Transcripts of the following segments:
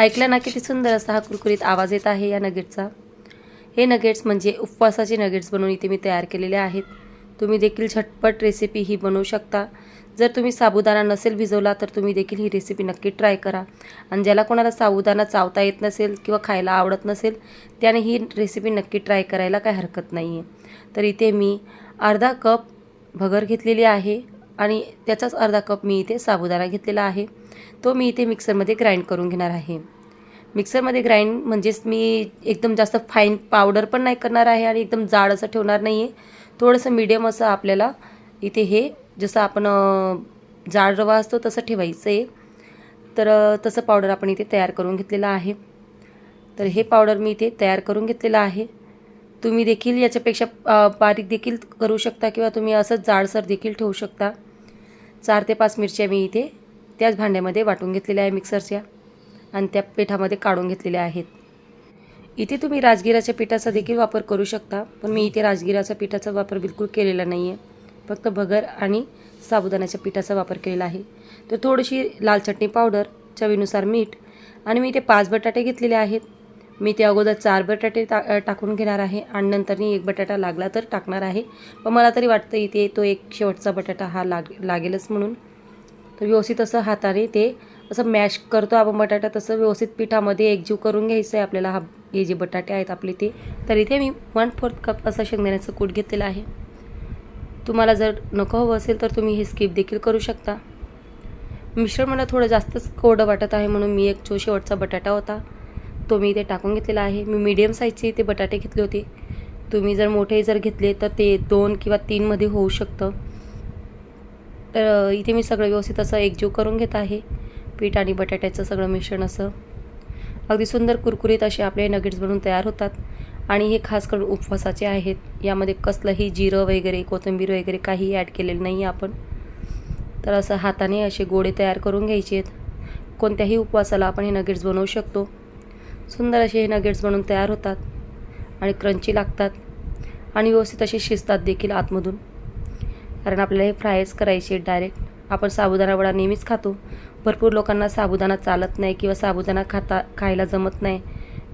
ऐकला ना किती सुंदर असा हा कुरकुरीत आवाज येत आहे या नगेट्सचा हे नगेट्स म्हणजे उपवासाचे नगेट्स बनवून इथे मी तयार केलेले आहेत. तुम्ही देखील झटपट रेसिपी ही बनवू शकता. जर तुम्ही साबुदाणा नसेल भिजवला तर तुम्ही देखील ही रेसिपी नक्की ट्राय करा. आणि ज्याला कोणाला साबुदाणा चावता येत नसेल किंवा खायला आवडत नसेल त्याने ही रेसिपी नक्की ट्राय करायला काही हरकत नाही आहे तर इथे मी अर्धा कप भगर घेतलेली आहे. आणि त्याचाच अर्धा कप मी इथे साबुदाणा घेतलेला आहे. तो मी इथे मिक्सरमध्ये ग्राइंड करून घेणार आहे. मिक्सरमध्ये ग्राइंड म्हणजेच मी एकदम जास्त फाईन पावडर पण नाही करणार आहे आणि एकदम जाड असं ठेवणार नाही आहे थोडंसं मीडियम असं आपल्याला इथे हे जसं आपण जाड रवा असतो तसं ठेवायचं आहे तर तसं पावडर आपण इथे तयार करून घेतलेलं आहे. तर हे पावडर मी इथे तयार करून घेतलेलं आहे. तुम्ही देखील याच्यापेक्षा बारीक देखील करू शकता किंवा तुम्ही असंच जाडसर देखील ठेवू शकता. चार ते पाच मिरच्या मी इथे त्याच भांड्यामध्ये वाटून घेतलेल्या आहे मिक्सरच्या आणि त्या पिठामध्ये काढून घेतलेल्या आहेत. इथे तुम्ही राजगिराच्या पिठाचा देखील वापर करू शकता पण मी इथे राजगिराच्या पिठाचा वापर बिलकुल केलेला नाही आहे फक्त भगर आणि साबुदाण्याच्या पिठाचा वापर केलेला आहे. तर थोडीशी लाल चटणी पावडर चवीनुसार मीठ आणि मी इथे पाच बटाटे घेतलेले आहेत. मी ते अगोदर चार बटाटे टा टाकून घेणार आहे आणि नंतरनी एक बटाटा लागला तर टाकणार आहे. पण मला तरी वाटतं इथे तो एक शेवटचा बटाटा हा लाग लागेलच म्हणून. तर व्यवस्थित असं हाताने ते असं मॅश करतो आपण बटाटा तसं व्यवस्थित पिठामध्ये एकजीव करून घ्यायचं आहे आपल्याला. हा हे जे बटाटे आहेत आपले ते. तर इथे मी वन फोर्थ कप असं शेंगदाण्याचं कूट घेतलेलं आहे. तुम्हाला जर नको हवं असेल तर तुम्ही हे स्किप देखील करू शकता. मिश्रण मला थोडं जास्तच कोरडं वाटत आहे म्हणून मी एक जो शेवटचा बटाटा होता तो मी इथे टाकून घेतलेला आहे. मी मीडियम साईजचे इथे बटाटे घेतले होते. तुम्ही जर मोठे जर घेतले तर ते दोन किंवा तीनमध्ये होऊ शकतं. तर इथे मी सगळं व्यवस्थित असं एकजीव करून घेत आहे. पीठ आणि बटाट्याचं सगळं मिश्रण असं. अगदी सुंदर कुरकुरीत असे आपले नगेट्स बनवून तयार होतात. आणि हे खास करून उपवासाचे आहेत. यामध्ये कसलंही जिरं वगैरे कोथिंबीर वगैरे काही ॲड केलेलं नाही आपण. तर असं हाताने असे गोळे तयार करून घ्यायचे आहेत. कोणत्याही उपवासाला आपण हे नगेट्स बनवू शकतो. सुंदर असे हे नगेट्स बनून तयार होतात आणि क्रंची लागतात आणि व्यवस्थित असे शिजतात देखील आतमधून. कारण आपल्याला हे फ्रायच करायचे डायरेक्ट आपण साबुदाणा वडा नेहमीच खातो. भरपूर लोकांना साबुदाणा चालत नाही किंवा साबुदाणा खाता खायला जमत नाही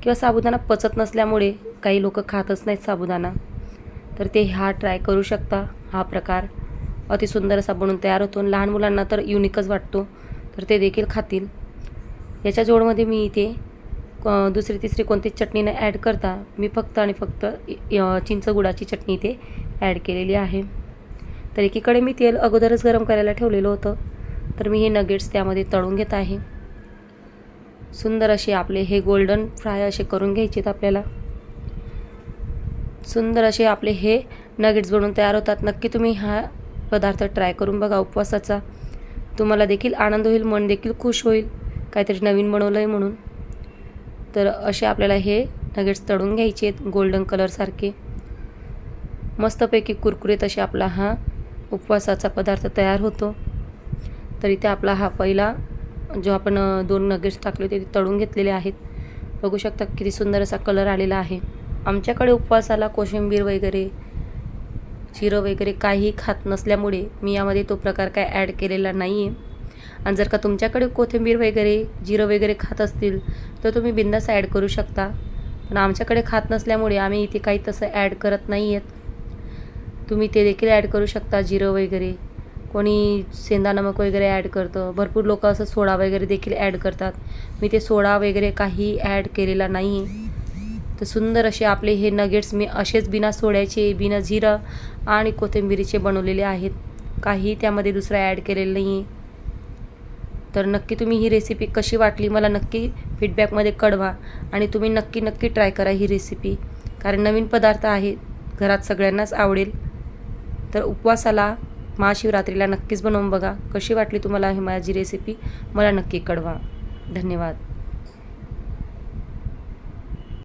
किंवा साबुदाणा पचत नसल्यामुळे काही लोक खातच नाहीत साबुदाणा. तर ते हा ट्राय करू शकता. हा प्रकार अतिसुंदर असा बनून तयार होतो लहान मुलांना तर युनिकच वाटतो. तर ते देखील खातील. याच्या जोडमध्ये मी इथे दुसरी तिसरी कोणतीच चटणी न ॲड करता मी फक्त आणि फक्त चिंचगुडाची चिंच चटणी इथे ॲड केलेली आहे. तर एकीकडे मी तेल अगोदरच गरम करायला ठेवलेलं होतं. तर मी हे नगेट्स त्यामध्ये तळून घेत आहे. सुंदर असे आपले हे गोल्डन फ्राय असे करून घ्यायचे आपल्याला. सुंदर असे आपले हे नगेट्स बनवून तयार होतात. नक्की तुम्ही हा पदार्थ ट्राय करून बघा उपवासाचा. तुम्हाला देखील आनंद होईल मन देखील खुश होईल. काहीतरी नवीन बनवलं आहे म्हणून. तर असे आपल्याला हे नगेट्स तळून घ्यायचे आहेत गोल्डन कलरसारखे मस्तपैकी कुरकुरीत असे आपला हा उपवासाचा पदार्थ तयार होतो. तर इथे आपला हा पहिला जो आपण दोन नगेट्स टाकले होते ते तळून घेतलेले आहेत. बघू शकता किती सुंदर असा कलर आलेला आहे. आमच्याकडे उपवासाला कोशिंबीर वगैरे जिरं वगैरे काही खात नसल्यामुळे मी यामध्ये तो प्रकार काय ॲड केलेला नाही आहे आणि जर का तुमच्याकडे कोथिंबीर वगैरे जिरं वगैरे खात असतील तर तुम्ही बिंदास ॲड करू शकता. पण आमच्याकडे खात नसल्यामुळे आम्ही इथे काही तसं ॲड करत नाही आहेत तुम्ही ते देखील ॲड करू शकता जिरं वगैरे. कोणी सेंदा नमक वगैरे ॲड करतं. भरपूर लोक असं सोडा वगैरे देखील ॲड करतात. मी ते सोडा वगैरे काही ॲड केलेला नाही तर सुंदर असे आपले हे नगेट्स मी असेच बिना सोड्याचे बिना जिरं आणि कोथिंबिरीचे बनवलेले आहेत. काही त्यामध्ये दुसरं ॲड केलेलं नाही आहे तर नक्की तुम्ही ही रेसिपी कशी वाटली मला नक्की फीडबॅकमध्ये कळवा आणि तुम्ही नक्की नक्की ट्राय करा ही रेसिपी कारण नवीन पदार्थ आहे घरात सगळ्यांनाच आवडेल. तर उपवासाला महाशिवरात्रीला नक्कीच बनवून बघा. कशी वाटली तुम्हाला ही माझी रेसिपी मला नक्की कळवा. धन्यवाद.